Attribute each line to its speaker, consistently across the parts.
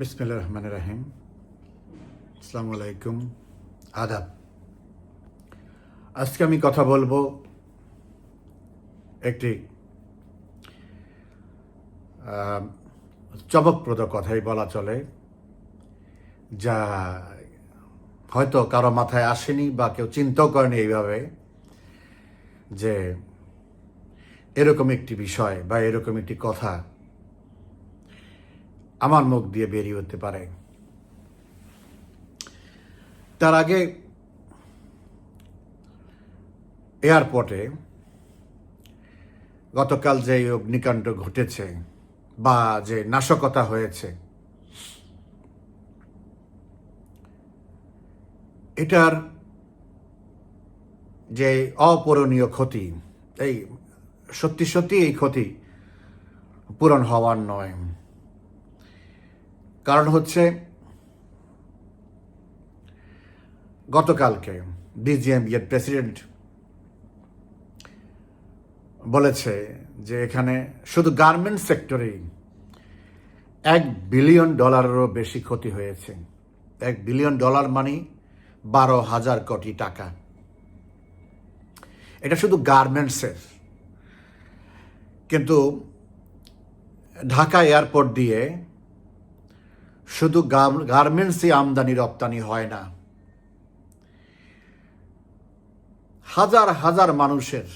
Speaker 1: বিসমিল্লা রহমান রাহিম। আসসালামু আলাইকুম আদাব। আজকে আমি কথা বলব একটি চমকপ্রদ কথাই বলা চলে, যা হয়তো কারও মাথায় আসেনি বা কেউ চিন্তাও করেনি এইভাবে, যে এরকম একটি বিষয় বা এরকম একটি কথা আমার মুখ দিয়ে বেরিয়ে হতে পারে। তার আগে এয়ারপোর্টে গতকাল যে অগ্নিকাণ্ড ঘটেছে বা যে নাশকতা হয়েছে, এটার যে অপূরণীয় ক্ষতি, এই সত্যি সত্যি এই ক্ষতি পূরণ হওয়ার নয়। কারণ হচ্ছে গতকালকে ডিজিএমবি ইয়ের প্রেসিডেন্ট বলেছে যে এখানে শুধু গার্মেন্টস সেক্টরেই এক বিলিয়ন ডলারেরও বেশি ক্ষতি হয়েছে। এক বিলিয়ন ডলার মানে বারো হাজার কোটি টাকা। এটা শুধু গার্মেন্টসের। কিন্তু ঢাকা এয়ারপোর্ট দিয়ে শুধু গার্মেন্টসই আমদানি, রপ্তানি হয় না। হাজার হাজার মানুষের,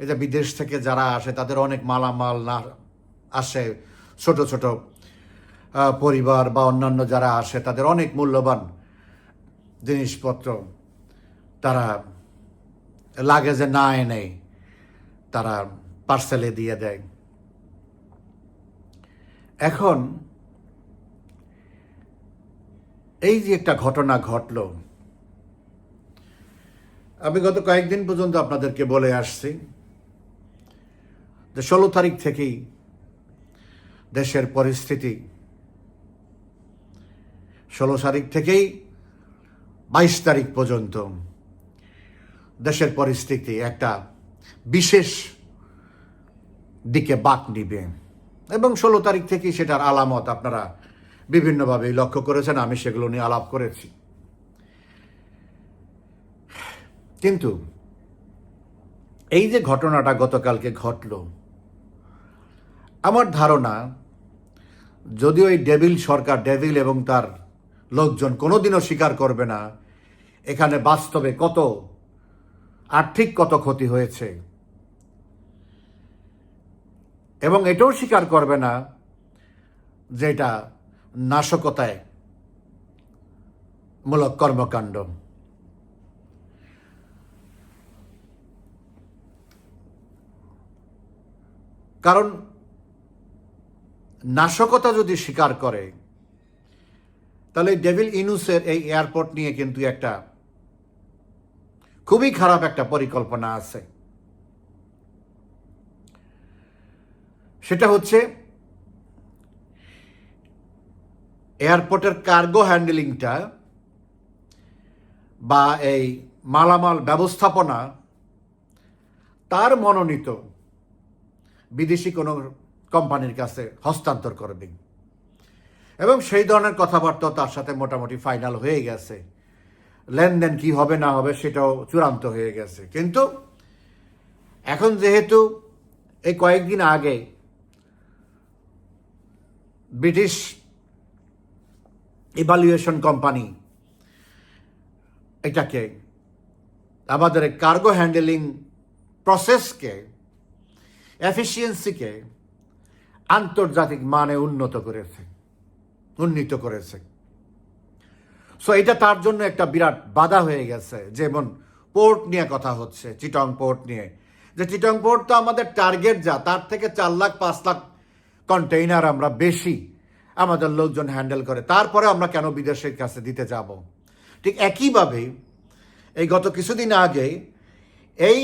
Speaker 1: এই যে বিদেশ থেকে যারা আসে, তাদের অনেক মালামাল না আসে। ছোট ছোট পরিবার বা অন্যান্য যারা আসে, তাদের অনেক মূল্যবান জিনিসপত্র তারা লাগেজে না এনে তারা পার্সেলে দিয়ে দেয়। এখন এই যে একটা ঘটনা ঘটল, আমি গত কয়েকদিন পর্যন্ত আপনাদেরকে বলে আসছি যে ষোলো তারিখ থেকেই দেশের পরিস্থিতি, ষোলো তারিখ থেকেই বাইশ তারিখ পর্যন্ত দেশের পরিস্থিতি একটা বিশেষ দিকে বাক নিবে। এবং ষোলো তারিখ থেকেই সেটার আলামত আপনারা বিভিন্নভাবে লক্ষ্য করেছেন, আমি সেগুলো নিয়ে আলাপ করেছি। কিন্তু এই যে ঘটনাটা গতকালকে ঘটল, আমার ধারণা, যদিও এই ডেভিল সরকার, ডেভিল এবং তার লোকজন কোনোদিনও স্বীকার করবে না, এখানে বাস্তবে কত আর্থিক কত ক্ষতি হয়েছে, এবং এটাও স্বীকার করবে না যে এটা নাশকতায় মূলক কর্মকাণ্ড। কারণ নাশকতা যদি স্বীকার করে, তাহলে ডেভিল ইনুসের এই এয়ারপোর্ট নিয়ে কিন্তু একটা খুবই খারাপ একটা পরিকল্পনা আছে। সেটা হচ্ছে এয়ারপোর্টের কার্গো হ্যান্ডেলিংটা বা এই মালামাল ব্যবস্থাপনা, তার মনোনীত বিদেশি কোনো কোম্পানির কাছে হস্তান্তর করবে। এবং সেই ধরনের কথাবার্তা তার সাথে মোটামুটি ফাইনাল হয়ে গেছে। লেনদেন কি হবে, না হবে সেটাও চূড়ান্ত হয়ে গেছে। কিন্তু এখন যেহেতু এই কয়েকদিন আগে ব্রিটিশ ইভালুয়েশন কোম্পানি এটাকে, আমাদের কার্গো হ্যান্ডেলিং প্রসেসকে এফিসিয়েন্সিকে আন্তর্জাতিক মানে উন্নত করেছে, উন্নীত করেছে। সো এটা তার জন্য একটা বিরাট বাধা হয়ে গেছে, যেমন পোর্ট নিয়ে কথা হচ্ছে চিটং পোর্ট নিয়ে। যে চিটং পোর্ট তো আমাদের টার্গেট যা, তার থেকে চার লাখ, পাঁচ লাখ কন্টেইনার আমরা বেশি আমাদের লোকজন হ্যান্ডেল করে। তারপরে আমরা কেন বিদেশের কাছে দিতে যাব? ঠিক একইভাবে এই গত কিছুদিন আগে এই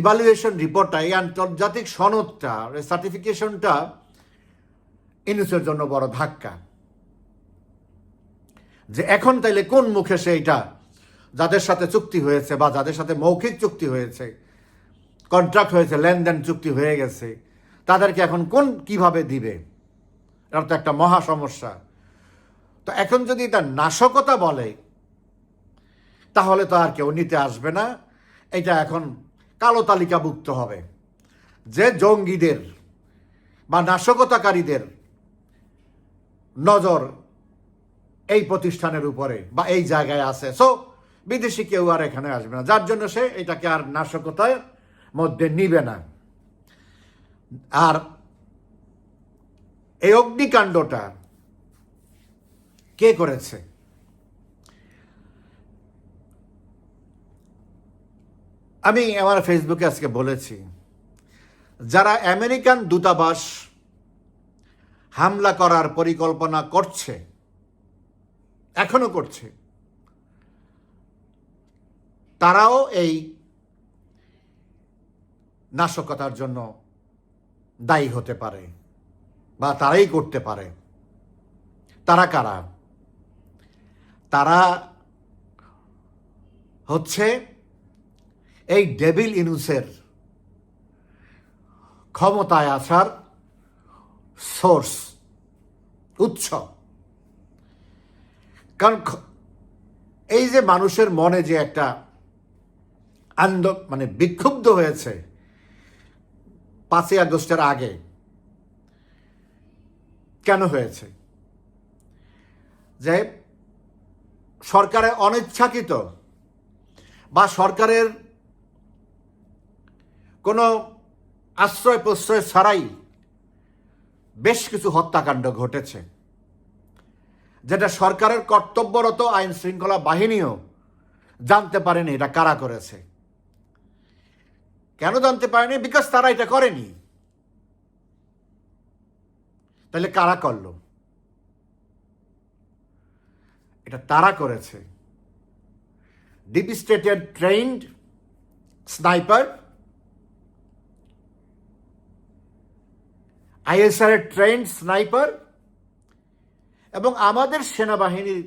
Speaker 1: ইভালুয়েশন রিপোর্টটা এই আন্তর্জাতিক সনদটা সার্টিফিকেশনটা ইনুসের জন্য বড় ধাক্কা। যে এখন তাইলে কোন মুখে সে এটা যাদের সাথে চুক্তি হয়েছে বা যাদের সাথে মৌখিক চুক্তি হয়েছে কন্ট্রাক্ট হয়েছে, লেনদেন চুক্তি হয়ে গেছে, তাদেরকে এখন কোন কীভাবে দিবে? এটা তো একটা মহা সমস্যা। তো এখন যদি এটা নাশকতা বলে, তাহলে তো আর কেউ নিতে আসবে না। এটা এখন কালো তালিকাভুক্ত হবে। যে জঙ্গিদের বা নাশকতাকারীদের নজর এই প্রতিষ্ঠানের উপরে বা এই জায়গায় আছে। সো বিদেশি কেউ আর এখানে আসবে না। যার জন্য সে এটাকে আর নাশকতার মধ্যে নিবে না। আর এই অগ্নিকাণ্ডটা কে করেছে? আমি আমার ফেসবুকে আজকে বলেছি, যারা আমেরিকান দূতাবাস হামলা করার পরিকল্পনা করছে, এখনও করছে, তারাও এই নাশকতার জন্য দায়ী হতে পারে। বা তারাই করতে পারে। তারা কারা? তারা হচ্ছে এই ডেভিল ইনুসের ক্ষমতায় আসার সোর্স, উৎস। কারণ এই যে মানুষের মনে যে একটা আন্দ মানে বিক্ষুব্ধ হয়েছে, পাঁচই আগস্টের আগে কেন হয়েছে? যে সরকারের অনিচ্ছাকৃত বা সরকারের কোনো আশ্রয় প্রশ্রয় ছাড়াই বেশ কিছু হত্যাকাণ্ড ঘটেছে, যেটা সরকারের কর্তব্যরত আইন শৃঙ্খলা বাহিনীও জানতে পারেনি এটা কারা করেছে। কেন জানতে পারেনি? বিকজ তারা এটা করেনি। তাহলে কারা করল? এটা তারা করেছে। ডিপ স্টেটের ট্রেন্ড স্নাইপার আইএসআর এর ট্রেন্ড স্নাইপার এবং আমাদের সেনাবাহিনীর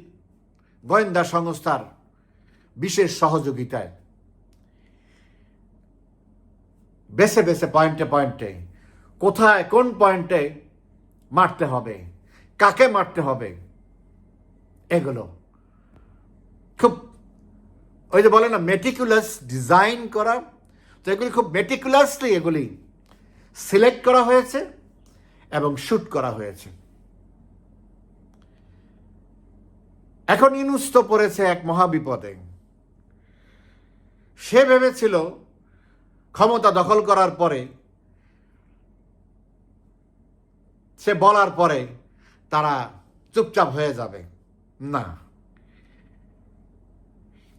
Speaker 1: গোয়েন্দা সংস্থার বিশেষ সহযোগিতায়। বেছে বেছে পয়েন্টে পয়েন্টে, কোথায় কোন পয়েন্টে মারতে হবে। কাকে মারতে হবে? এগুলো। খুব, ওই যে বলে না মেটিকুলাস ডিজাইন করা। তো এগুলি খুব মেটিকুলাসলি এগুলি সিলেক্ট করা হয়েছে এবং শ্যুট করা হয়েছে। এখন ইনুস তো পড়েছে এক মহাবিপদে। সে ভেবেছিল ক্ষমতা দখল করার পরে সে বলার পরে তারা চুপচাপ হয়ে যাবে। না।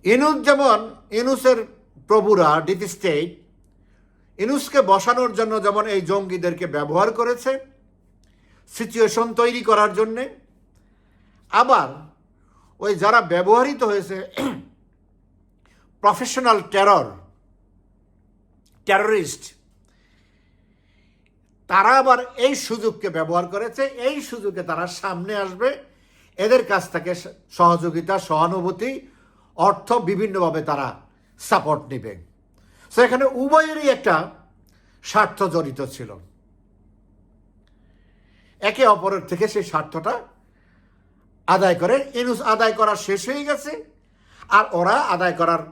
Speaker 1: ইনুস যেমন ইনুসের প্রভুরা ডিপ স্টেট, ইনুসকে বসানোর জন্য যেমন এই জঙ্গিদেরকে ব্যবহার করেছে, সিচুয়েশন তৈরি করার জন্যে, আবার ওই যারা ব্যবহৃত হয়েছে প্রফেশনাল টেরর টেররিস্ট তারা আবার এই সুযোগকে ব্যবহার করেছে, এই সুযোগে তারা সামনে আসবে। এদের কাছ থেকে সহযোগিতা, সহানুভূতি, অর্থ বিভিন্নভাবে তারা সাপোর্ট নেবে। সো এখানে উভয়েরই একটা স্বার্থ জড়িত ছিল। একে অপরের থেকে সেই স্বার্থটা আদায় করে। ইনুস আদায় করা শেষ হয়ে গেছে, আর ওরা আদায় করার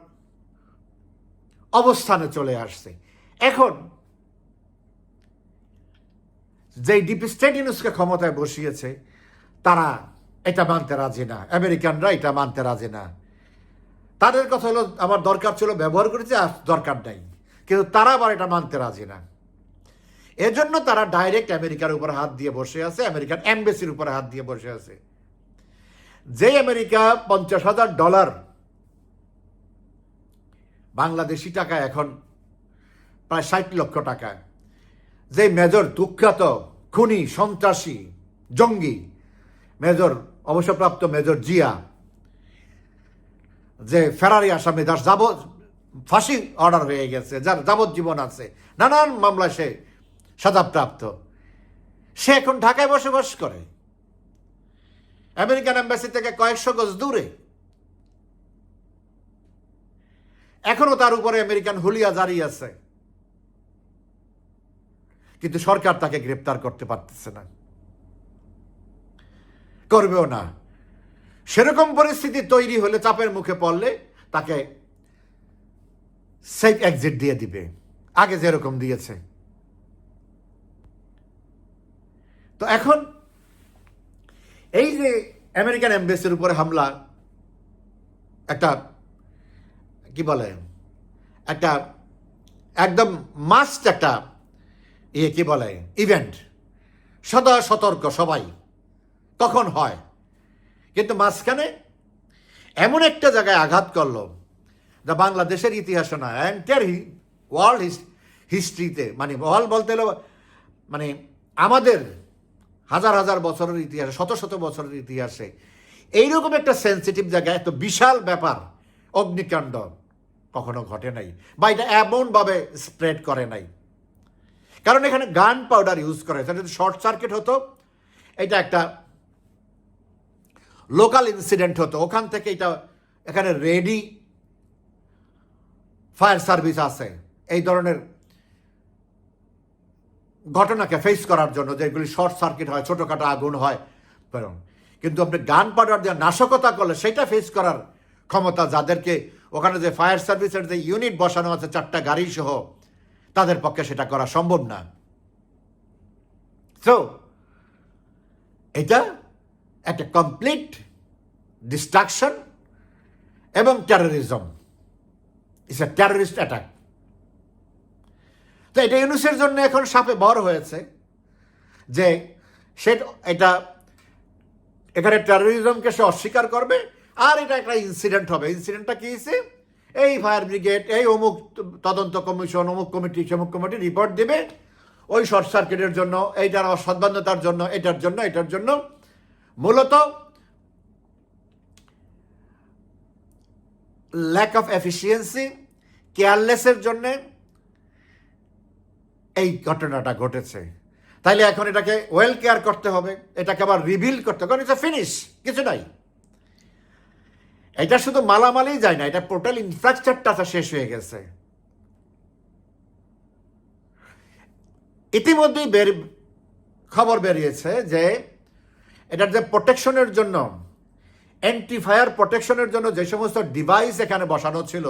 Speaker 1: অবস্থানে চলে আসছে। এখন যে ডিপ স্টেট ইনুসকে ক্ষমতায় বসিয়েছে, তারা এটা মানতে রাজি না। আমেরিকানরা এটা মানতে রাজি না। তাদের কথা হলো, আমার দরকার ছিল ব্যবহার করেছে, আর দরকার নাই। কিন্তু তারা আবার এটা মানতে রাজি না। এজন্য তারা ডাইরেক্ট আমেরিকার উপর হাত দিয়ে বসে আছে, আমেরিকান এমবেসির উপরে হাত দিয়ে বসে আছে। যে আমেরিকা পঞ্চাশ হাজার ডলার, বাংলাদেশি টাকা এখন, প্রায় ষাট লক্ষ টাকা। যে মেজর দুঃখ্যাত, খুনি, সন্ত্রাসী, জঙ্গি, মেজর, অবসরপ্রাপ্ত মেজর জিয়া, যে ফেরারি আসামি যার যাব, ফাঁসি অর্ডার হয়ে গেছে, যার যাবজ্জীবন আছে, নানান মামলায় সে সাজাপ্রাপ্ত। সে এখন ঢাকায় বসবাস করে। আমেরিকান এম্বাসি থেকে কয়েকশো গজ দূরে। এখনও তার উপরে আমেরিকান হুলিয়া জারি আছে। কিন্তু সরকার তাকে গ্রেপ্তার করতে পারতেছে না। করবেও না। সেরকম পরিস্থিতি তৈরি হলে চাপের মুখে পড়লে তাকে সেফ এক্সিট দিয়ে দিবে। আগে যেরকম দিয়েছে। তো এখন এই যে আমেরিকান এম্বাসির উপরে হামলা, একটা কি বলে? একটা একদম মাস্ট একটা ইয়ে কি বলে? ইভেন্ট সদা সতর্ক সবাই। তখন হয়? কিন্তু মাঝখানে এমন একটা জায়গায় আঘাত করল। যা বাংলাদেশের ইতিহাসে না এন্টার ওয়ার্ল্ড হিস্ট্রিতে মানে ওয়ার্ল্ড বলতে হলো মানে আমাদের হাজার হাজার বছরের ইতিহাসে, শত শত বছরের ইতিহাসে এইরকম একটা সেন্সিটিভ জায়গায় এত বিশাল ব্যাপার, অগ্নিকাণ্ড কখনো ঘটে নাই বা এটা এমনভাবে স্প্রেড করে নাই। কারণ এখানে গান পাউডার ইউজ করে এটা যদি শর্ট সার্কিট হতো, এটা একটা লোকাল ইনসিডেন্ট হতো। ওখান থেকে এটা এখানে রেডি ফায়ার সার্ভিস আছে। এই ধরনের ঘটনাকে ফেস করার জন্য যেগুলি শর্ট সার্কিট হয়, ছোটোখাটো আগুন হয় কিন্তু আপনি গান পাউডার দিয়ে নাশকতা করলে সেটা ফেস করার ক্ষমতা যাদেরকে ওখানে যে ফায়ার সার্ভিসের যে ইউনিট বসানো আছে, চারটা গাড়ি সহ তাদের পক্ষে সেটা করা সম্ভব না। সো এটা একটা কমপ্লিট ডিস্ট্রাকশন এবং terrorism it's a terrorist attack তো এটা ইউনুসের জন্য এখন সাপে বর হয়েছে যে সে এটা, এখানে টেরোরিজমকে সে অস্বীকার করবে, আর এটা একটা ইনসিডেন্ট হবে। ইনসিডেন্টটা কি হয়েছে? এই ফায়ার ব্রিগেড, এই অমুক তদন্ত কমিশন, অমুক কমিটি, সেমুক কমিটি রিপোর্ট দেবে ওই শর্ট সার্কিটের জন্য, এইটার অসাবধানতার জন্য, এটার জন্য এটার জন্য। মূলত ল্যাক অফ এফিসিয়েন্সি কেয়ারলেসের জন্যে এই ঘটনাটা ঘটেছে। তাইলে এখন এটাকে ওয়েল কেয়ার করতে হবে, এটাকে আবার রিভিল করতে হবে, কারণ এটা ফিনিশ কিছু নাই। এটা শুধু মালামালেই যায় না, এটা টোটাল ইনফ্রাস্ট্রাকচারটা শেষ হয়ে গেছে। ইতিমধ্যেই বের, খবর বেরিয়েছে যে এটার যে প্রোটেকশনের জন্য অ্যান্টি ফায়ার প্রোটেকশনের জন্য যে সমস্ত ডিভাইস এখানে বসানো ছিল,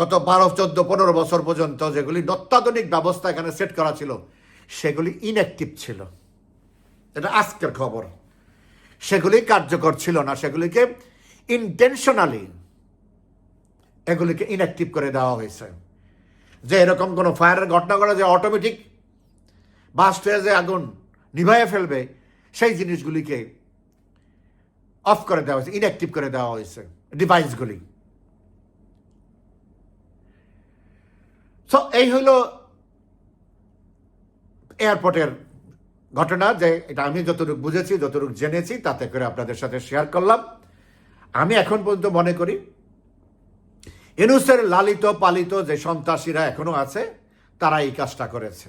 Speaker 1: গত বারো, চোদ্দ, পনেরো বছর পর্যন্ত যেগুলি অত্যাধুনিক ব্যবস্থা এখানে সেট করা ছিল, সেগুলি ইনঅ্যাক্টিভ ছিল। এটা আজকের খবর। সেগুলি কার্যকর ছিল না, সেগুলিকে ইন্টেনশনালি এগুলিকে ইনঅ্যাক্টিভ করে দেওয়া হয়েছে। যে এরকম কোনো ফায়ারের ঘটনা ঘটে যে অটোমেটিক বাস্ট হয়ে যে আগুন নিভাইয়ে ফেলবে, সেই জিনিসগুলিকে অফ করে দেওয়া হয়েছে ইনঅ্যাক্টিভ করে দেওয়া হয়েছে ডিভাইসগুলি সো এই হলো এয়ারপোর্টের ঘটনা যে এটা আমি যতটুকু বুঝেছি, যতটুকু জেনেছি, তাতে করে আপনাদের সাথে শেয়ার করলাম। আমি এখন পর্যন্ত মনে করি, ইনুসের লালিত, পালিত যে সন্ত্রাসীরা এখনও আছে, তারা এই কাজটা করেছে।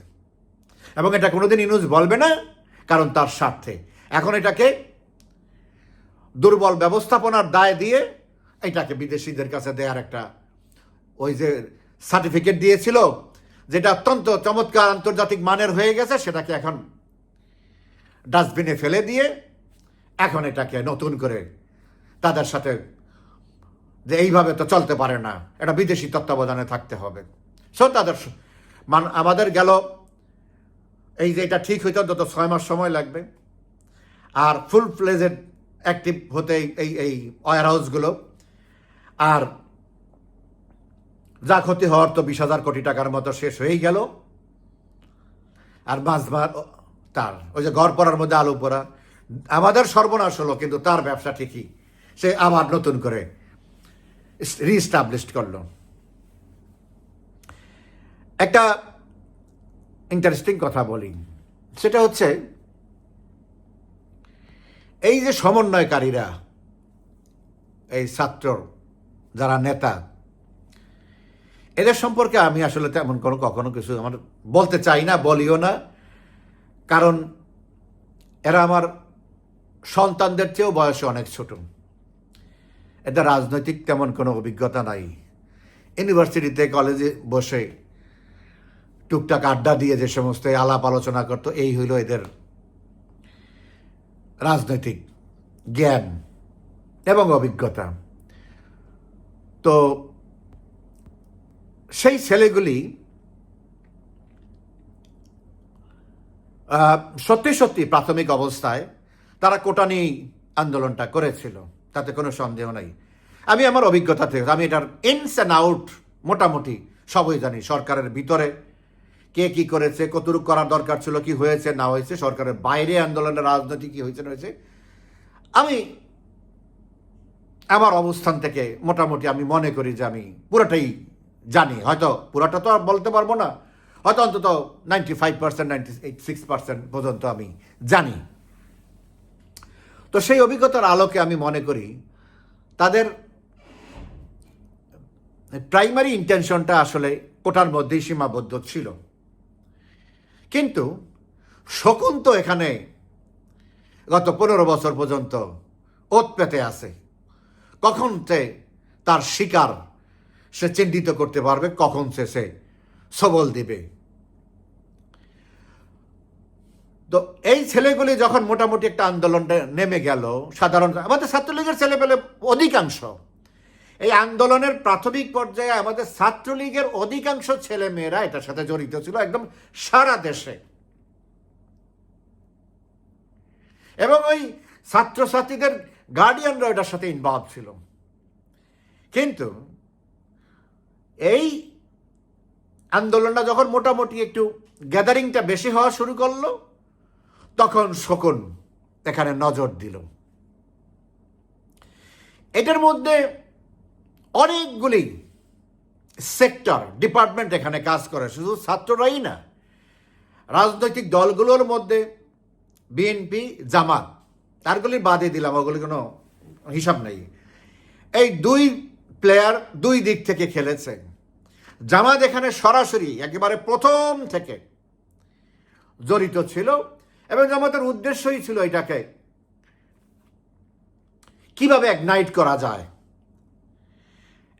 Speaker 1: এবং এটা কোনোদিন ইনুস বলবে না, কারণ তার স্বার্থে। এখন এটাকে দুর্বল ব্যবস্থাপনার দায় দিয়ে এটাকে বিদেশিদের কাছে দেওয়ার একটা ওই যে সার্টিফিকেট দিয়েছিল, যেটা অত্যন্ত চমৎকার আন্তর্জাতিক মানের হয়ে গেছে, সেটাকে এখন ডাস্টবিনে ফেলে দিয়ে এখন এটাকে নতুন করে তাদের সাথে যে এইভাবে তো চলতে পারে না, এটা বিদেশি তত্ত্বাবধানে থাকতে হবে। সো তাদের মান, আমাদের গেল, এই যে এটা ঠিক হইতে অন্তত ছয় মাস সময় লাগবে। আর ফুল ফ্লেজেড অ্যাক্টিভ হতে এই- এই ওয়ার হাউসগুলো আর যা ক্ষতি হওয়ার তো বিশ হাজার কোটি টাকার মতো শেষ হয়েই গেল। আর মাছ তার, ওই যে ঘর পড়ার মধ্যে আলু পোড়া। আমাদের সর্বনাশ হলো, কিন্তু তার ব্যবসা ঠিকই। সে আবার নতুন করে রিস্টাবলিশ করল। একটা ইন্টারেস্টিং কথা বলি। সেটা হচ্ছে, এই যে সমন্বয়কারীরা, এই ছাত্র যারা নেতা, এদের সম্পর্কে আমি আসলে তেমন কোনো কখনো কিছু আমার বলতে চাই না, বলিও না। কারণ এরা আমার সন্তানদের চেয়েও বয়সে অনেক ছোট। এদের রাজনৈতিক তেমন কোনো অভিজ্ঞতা নাই। ইউনিভার্সিটিতে কলেজে বসে টুকটাক আড্ডা দিয়ে যে সমস্ত আলাপ আলোচনা করতো, এই হইল এদের রাজনৈতিক জ্ঞান এবং অভিজ্ঞতা। তো সেই ছেলেগুলি সত্যি সত্যি প্রাথমিক অবস্থায় তারা কোটা নিয়েই আন্দোলনটা করেছিল। তাতে কোনো সন্দেহ নাই। আমি আমার অভিজ্ঞতা থেকে, আমি এটার ইনস অ্যান্ড আউট মোটামুটি সবই জানি, সরকারের ভিতরে কে কি করেছে, কতটুকু করার দরকার ছিল, কি হয়েছে, না হয়েছে, সরকারের বাইরে আন্দোলনের রাজনীতি কি হয়েছে, না হয়েছে। আমি আমার অবস্থান থেকে মোটামুটি আমি মনে করি যে আমি পুরোটাই জানি। হয়তো পুরোটা তো আর বলতে পারব না, হয়তো অন্তত ninety five percent ninety six percent পর্যন্ত আমি জানি। তো সেই অভিজ্ঞতার আলোকে আমি মনে করি তাদের প্রাইমারি ইন্টেনশনটা আসলে কোটার মধ্যেই সীমাবদ্ধ ছিল। কিন্তু শকুন তো এখানে গত পনেরো বছর পর্যন্ত ওত পেতে আছে। কখন সে তার শিকার সে চিহ্নিত করতে পারবে, কখন সে সে সবল দিবে? তো এই ছেলেগুলি যখন মোটামুটি একটা আন্দোলনটা নেমে গেল, সাধারণ আমাদের ছাত্রলীগের ছেলেপেলে অধিকাংশ। এই আন্দোলনের প্রাথমিক পর্যায়ে আমাদের ছাত্রলীগের অধিকাংশ ছেলে মেয়েরা এটার সাথে জড়িত ছিল একদম সারা দেশে। এবং ওই ছাত্রছাত্রীদের গার্ডিয়ানরা এটার সাথে ইনভলভ ছিল। কিন্তু এই আন্দোলনটা যখন মোটামুটি একটু গ্যাদারিংটা বেশি হওয়া শুরু করল তখন শকুন এখানে নজর দিল। এটার মধ্যে অনেকগুলি সেক্টর, ডিপার্টমেন্ট এখানে কাজ করে, শুধু ছাত্ররাই না, রাজনৈতিক দলগুলোর মধ্যে বিএনপি জামাত, তারগুলি বাদে দিলাম, ওগুলি কোনো হিসাব নেই। এই দুই প্লেয়ার দুই দিক থেকে খেলেছে। জামাত এখানে সরাসরি, একেবারে প্রথম থেকে জড়িত ছিল এবং জামাতের উদ্দেশ্যই ছিল এটাকে। কীভাবে একনাইট করা যায়?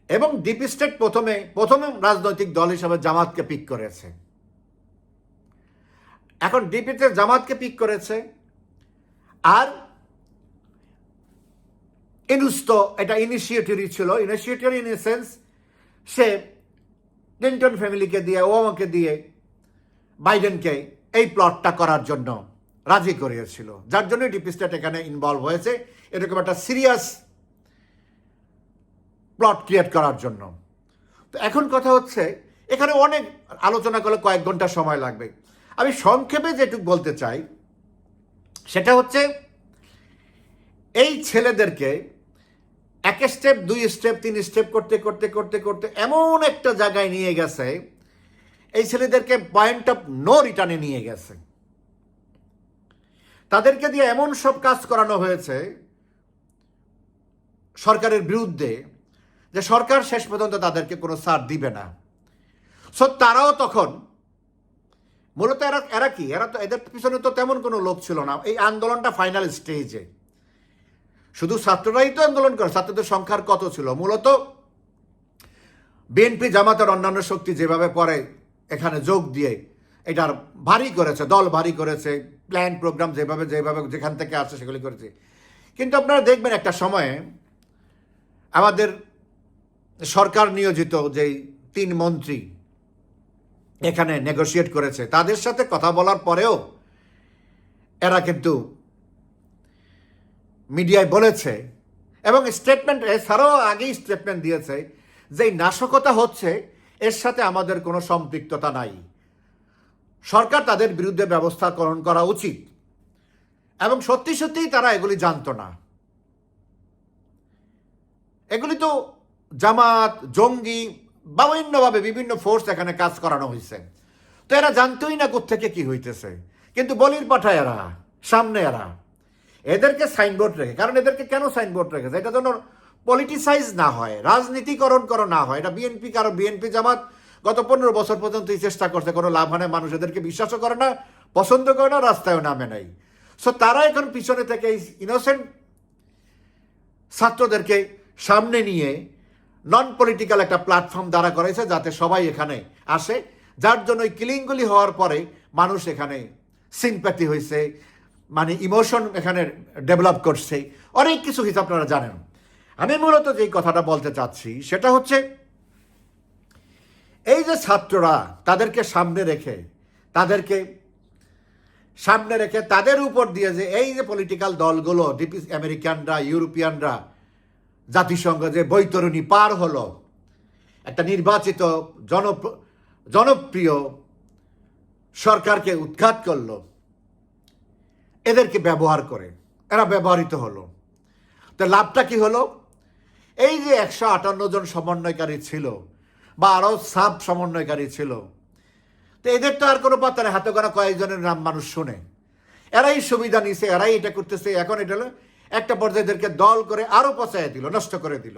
Speaker 1: এবং ডিপ স্টেট প্রথমে প্রথমে রাজনৈতিক দল হিসাবে জামাতকে পিক করেছে। এখন ডিপিতে জামাতকে পিক করেছে। আর ইনুস তো এটা ইনিশিয়েটরি ছিল। ইনিশিয়েটরি ইন সেন্স সে ক্লিন্টন ফ্যামিলিকে দিয়ে ওবামাকে দিয়ে বাইডেনকে এই প্লটটা করার জন্য রাজি করিয়েছিল। যার জন্য ডিপ স্টেট এখানে ইনভলভ হয়েছে। এরকম একটা সিরিয়াস প্লট ক্রিয়েট করার জন্য। তো এখন কথা হচ্ছে, এখানে অনেক আলোচনা করলে কয়েক ঘণ্টা সময় লাগবে। আমি সংক্ষেপে যেটুকু বলতে চাই, সেটা হচ্ছে, এই ছেলেদেরকে এক স্টেপ দুই স্টেপ তিন স্টেপ করতে করতে করতে করতে এমন একটা জায়গায় নিয়ে গেছে, এই ছেলেদেরকে পয়েন্ট অফ নো রিটার্নে নিয়ে গেছে। তাদেরকে দিয়ে এমন সব কাজ করানো হয়েছে সরকারের বিরুদ্ধে যে সরকার শেষ পর্যন্ত তাদেরকে কোনো সার দিবে না। সো তারাও তখন, মূলত এরা এরা কি? এরা তো, এদের পিছনে তো তেমন কোনো লোক ছিল না। এই আন্দোলনটা ফাইনাল স্টেজে শুধু ছাত্ররাই তো আন্দোলন করে, ছাত্রদের সংখ্যার কত ছিল? মূলত বিএনপি জামাতের অন্যান্য শক্তি যেভাবে পরে এখানে যোগ দিয়ে এটার ভারী করেছে, দল ভারী করেছে প্ল্যান প্রোগ্রাম যেভাবে যেভাবে, যেখান থেকে আসে সেগুলি করেছে। কিন্তু আপনারা দেখবেন একটা সময়ে আমাদের সরকার নিয়োজিত যেই তিন মন্ত্রী এখানে নেগোশিয়েট করেছে, তাদের সাথে কথা বলার পরেও এরা কিন্তু মিডিয়ায় বলেছে এবং স্টেটমেন্ট এছাড়াও আগেই স্টেটমেন্ট দিয়েছে যে নাশকতা হচ্ছে, এর সাথে আমাদের কোনো সম্পৃক্ততা নাই। সরকার তাদের বিরুদ্ধে ব্যবস্থা গ্রহণ করা উচিত। এবং সত্যি সত্যিই তারা এগুলি জানতো না। এগুলি তো জামাত, জঙ্গি বা অন্যভাবে বিভিন্ন ফোর্স এখানে কাজ করানো হয়েছে তো এরা জানতোই না থেকে কি হইতেছে। কিন্তু বলির পাঠায় এরা, সামনে এরা। এদেরকে সাইনবোর্ড রেখে, কারণ এদেরকে কেন সাইনবোর্ড রেখেছে? এটা যেন পলিটিসাইজ না হয়, রাজনীতিকরণ করা না হয়। এটা বিএনপি কারও বিএনপি জামাত গত পনেরো বছর পর্যন্ত এই চেষ্টা করছে, কোনো লাভ হয় না, মানুষ এদেরকে বিশ্বাসও করে না পছন্দ করে না, রাস্তায়ও নামে নাই। সো তারা এখন পিছনে থেকে এই ইনোসেন্ট ছাত্রদেরকে সামনে নিয়ে নন পলিটিক্যাল একটা প্ল্যাটফর্ম দাঁড়া করেছে যাতে সবাই এখানে আসে, যার জন্য ওই কিলিংগুলি হওয়ার পরে মানুষ এখানে সিম্প্যাথি হয়েছে মানে ইমোশন এখানে ডেভেলপ করছে। অনেক কিছু হিসাব আপনারা জানেন। আমি মূলত যেই কথাটা বলতে চাচ্ছি, সেটা হচ্ছে এই যে ছাত্ররা তাদেরকে সামনে রেখে, তাদেরকে সামনে রেখে তাদের উপর দিয়ে যে এই যে পলিটিক্যাল দলগুলো, ডিপি আমেরিকানরা, ইউরোপিয়ানরা, জাতিসংঘ যে বৈতরণী পার হলো, একটা নির্বাচিত জন জনপ্রিয় সরকারকে উৎখাত করল, এদেরকে ব্যবহার করে, এরা ব্যবহৃত হলো। তো লাভটা কি হলো? এই যে একশো আটান্ন জন সমন্বয়কারী ছিল বা আরও সাব সমন্বয়কারী ছিল। তো এদের তো আর কোনো পাত্তা হাতে করা কয়েকজনের নাম মানুষ শোনে। এরাই সুবিধা নিছে, এরাই এটা করতেছে। এখন এটা হলো একটা পর্যায়ে এদেরকে দল করে আরও পচায় দিল, নষ্ট করে দিল।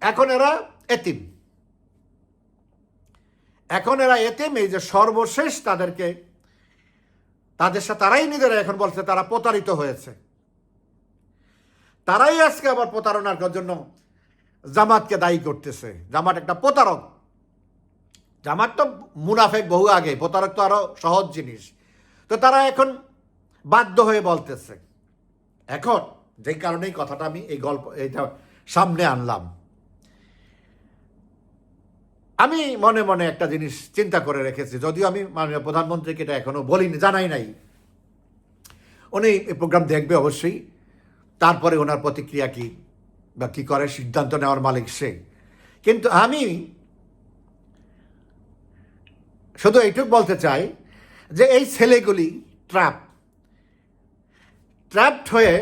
Speaker 1: এখন এরা এতিম। এখন এরা এতিম, এই যে সর্বশেষ তাদেরকে, তাদের সাথে তারাই নিজেরা এখন বলছে তারা প্রতারিত হয়েছে। তারাই আজকে আবার প্রতারণার জন্য জামাতকে দায়ী করতেছে। জামাত একটা প্রতারক। জামাত তো মুনাফেক বহু আগে, প্রতারক তো আরও সহজ জিনিস। তো তারা এখন বাধ্য হয়ে বলতেছে। এখন যেই কারণেই কথাটা আমি এই গল্প, এইটা সামনে আনলাম। আমি মনে মনে একটা জিনিস চিন্তা করে রেখেছি, যদিও আমি মাননীয় প্রধানমন্ত্রীকে এটা এখনও বলিনি, জানাই নাই। উনি এই প্রোগ্রাম দেখবে অবশ্যই। তারপরে ওনার প্রতিক্রিয়া কি? বা কি করে সিদ্ধান্ত নেওয়ার মালিক সে। কিন্তু আমি শুধু এইটুকু বলতে চাই যে এই ছেলেগুলি ট্র্যাপ ট্র্যাপড হয়ে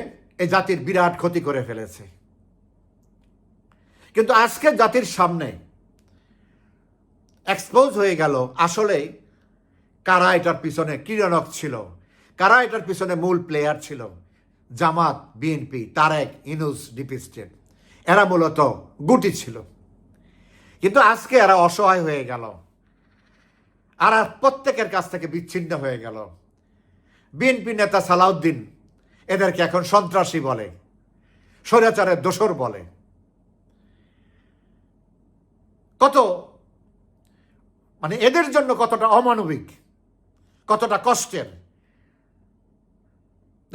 Speaker 1: এই জাতির বিরাট ক্ষতি করে ফেলেছে। কিন্তু আজকে জাতির সামনে এক্সপোজ হয়ে গেল আসলে কারা এটার পিছনে ক্রীড়নক ছিল, কারা এটার পিছনে মূল প্লেয়ার ছিল। জামাত, বিএনপি, তারেক, ইনুস ডিপিস্টেড এরা মূলত গুটি ছিল। কিন্তু আজকে এরা অসহায় হয়ে গেল। আর প্রত্যেকের কাছ থেকে বিচ্ছিন্ন হয়ে গেল। বিএনপি নেতা সালাউদ্দিন এদেরকে এখন সন্ত্রাসী বলে, স্বৈরাচারের দোসর বলে। কত মানে এদের জন্য কতটা অমানবিক, কতটা কষ্টের।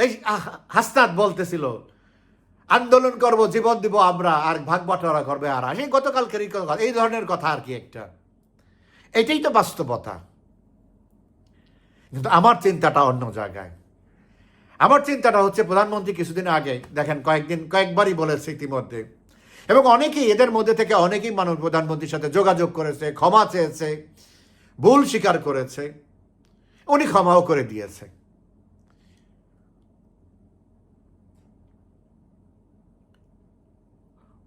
Speaker 1: এই হাসনাত বলতেছিল আন্দোলন করব, জীবন দিব আমরা, আর ভাগ বাটোয়ারা করবে আর সেই গতকালকের এই এই ধরনের কথা আর কি একটা। এটাই তো বাস্তবতা। কিন্তু আমার চিন্তাটা অন্য জায়গায়। আমার চিন্তাটা হচ্ছে, প্রধানমন্ত্রী কিছুদিন আগে, দেখেন, কয়েকদিন কয়েকবারই বলেছে ইতিমধ্যে। এবং অনেকেই এদের মধ্যে থেকে অনেকেই মানুষ প্রধানমন্ত্রীর সাথে যোগাযোগ করেছে, ক্ষমা চেয়েছে, ভুল স্বীকার করেছে। উনি ক্ষমাও করে দিয়েছে।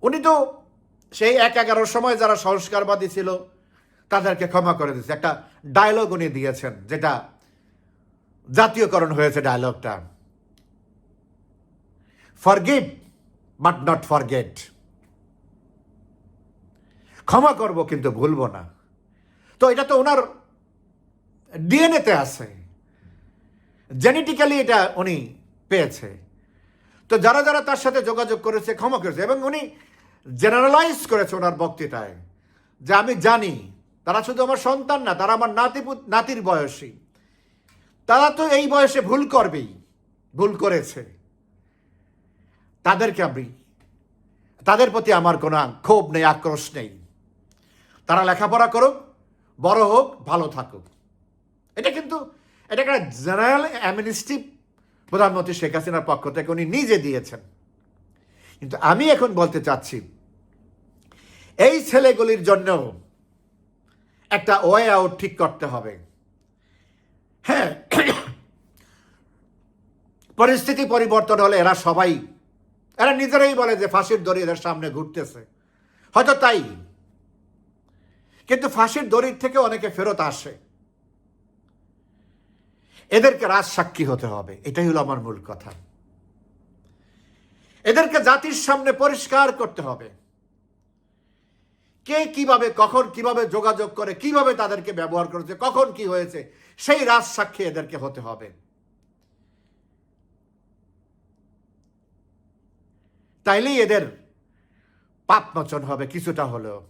Speaker 1: উনি তো সেই এক এগারোর সময় যারা সংস্কারবাদী ছিল, তাদেরকে ক্ষমা করে দিয়েছে। একটা ডায়লগ উনি দিয়েছেন, যেটা জাতীয়করণ হয়েছে ডায়লগটা ফরগিভ বাট নট ফরগেট ক্ষমা করব, কিন্তু ভুলবো না। তো এটা তো ওনার ডিএনএতে আছে। জেনেটিক্যালি এটা উনি পেয়েছে। তো যারা যারা তার সাথে যোগাযোগ করেছে, ক্ষমা করেছে, এবং উনি জেনারেলাইজ করেছে ওনার বক্তৃতায়, যে আমি জানি তারা শুধু আমার সন্তান না, তারা আমার নাতি নাতির বয়সী। তারা তো এই বয়সে ভুল করবেই, ভুল করেছে। তাদেরকে আমি, তাদের প্রতি আমার কোনো ক্ষোভ নেই, আক্রোশ নেই। তারা লেখাপড়া করুক, বড় হোক, ভালো থাকুক। এটা কিন্তু, এটা একটা জেনারেল অ্যামিনিস্টি প্রধানমন্ত্রী শেখ হাসিনার পক্ষ থেকে উনি নিজে দিয়েছেন। কিন্তু আমি এখন বলতে চাচ্ছি, এই ছেলেগুলির জন্য একটা ওয়ে আউট ঠিক করতে হবে। হ্যাঁ পরিস্থিতি পরিবর্তন হলে এরা সবাই, এরা নিজেরাই বলে যে ফাঁসির দড়ি এদের সামনে ঘুরতেছে। হয়তো তাই, কিন্তু ফাঁসির দড়ির থেকে অনেকে ফেরত আসে। এদেরকে রাজ সাক্ষী হতে হবে, এটাই হলো আমার মূল কথা। এদেরকে জাতির সামনে পরিষ্কার করতে হবে। কে কীভাবে, কখন কীভাবে যোগাযোগ করে, কীভাবে তাদেরকে ব্যবহার করেছে, কখন কি হয়েছে, সেই রাজ সাক্ষী এদেরকে হতে হবে। তাইলেই এদের পাপমোচন হবে কিছুটা হলেও।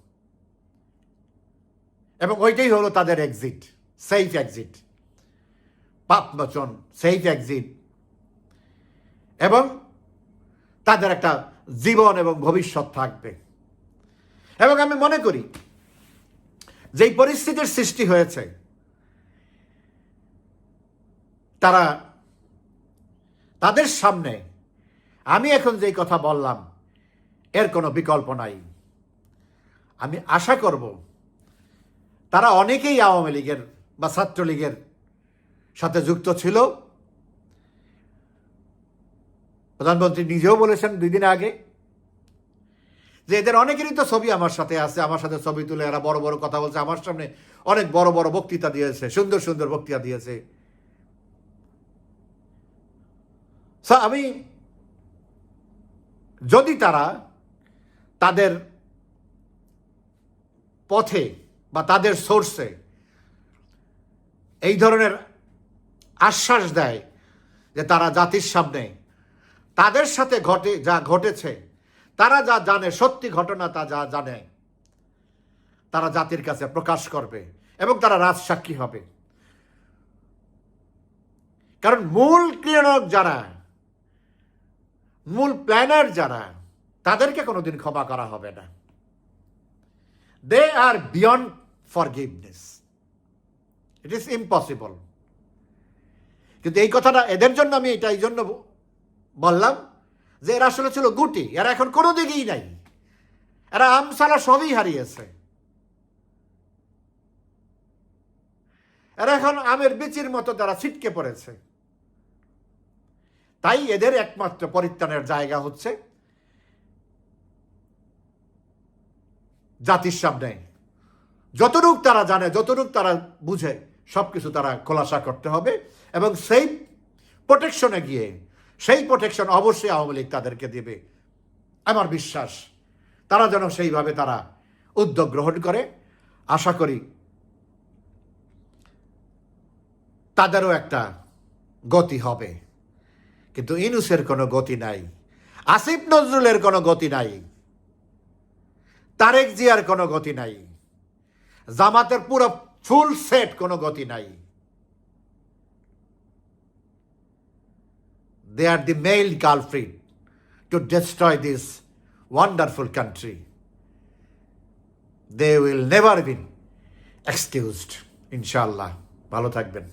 Speaker 1: এবং ওইটাই হলো তাদের এক্সিট সেফ এক্সিট পাপমোচন সেফ এক্সিট এবং তাদের একটা জীবন এবং ভবিষ্যৎ থাকবে। এবং আমি মনে করি, যেই পরিস্থিতির সৃষ্টি হয়েছে, তারা তাদের সামনে, আমি এখন যেই কথা বললাম, এর কোনো বিকল্প নাই। আমি আশা করব, তারা অনেকেই আওয়ামী লীগের বা ছাত্রলীগের সাথে যুক্ত ছিল। প্রধানমন্ত্রী নিজেও বলেছেন দুই দিন আগে যে এদের অনেকেরই তো ছবি আমার সাথে আছে, আমার সাথে ছবি তুলে এরা বড় বড় কথা বলছে, আমার সামনে অনেক বড় বড় বক্তৃতা দিয়েছে, সুন্দর সুন্দর বক্তৃতা দিয়েছে। আমি যদি তারা তাদের পথে বা তাদের সোর্সে এই ধরনের আশ্বাস দেয় যে তারা জাতির সামনে তাদের সাথে ঘটে, যা ঘটেছে, তারা যা জানে, সত্যি ঘটনা তা যা জানে, তারা জাতির কাছে প্রকাশ করবে এবং তারা রাজসাক্ষী হবে। কারণ মূল ক্রিয়ানক যারা, মূল প্ল্যানার যারা, তাদেরকে কোনোদিন ক্ষমা করা হবে না। They are beyond forgiveness it is impossible কিন্তু এই কথাটা এদের জন্য আমি এটা এই জন্য বললাম যে এরা আসলে ছিল গুটি, এরা এখন কোনো দিকেই নাই। এরা আমসালা সবই হারিয়েছে। এরা এখন আমের বিচির মতো তারা ছিটকে পড়েছে। তাই এদের একমাত্র পরিত্রাণের জায়গা হচ্ছে জাতির সামনে। যতটুক তারা জানে, যতটুক তারা বুঝে, সবকিছু তারা খোলাসা করতে হবে এবং সেই প্রোটেকশনে গিয়ে সেই প্রোটেকশন অবশ্যই আওয়ামী লীগ তাদেরকে দেবে। আমার বিশ্বাস, তারা যেন সেইভাবে তারা উদ্যোগ গ্রহণ করে। আশা করি তাদেরও একটা গতি হবে। কিন্তু ইনুসের কোনো গতি নাই, আসিফ নজরুলের কোনো গতি নাই, তারেক জিয়ার কোনো গতি নাই, জামাতের পুরো ফুল সেট কোনো গতি নাই। they are the main culprit to destroy this wonderful country they will never been excused ইনশাল্লাহ ভালো থাকবেন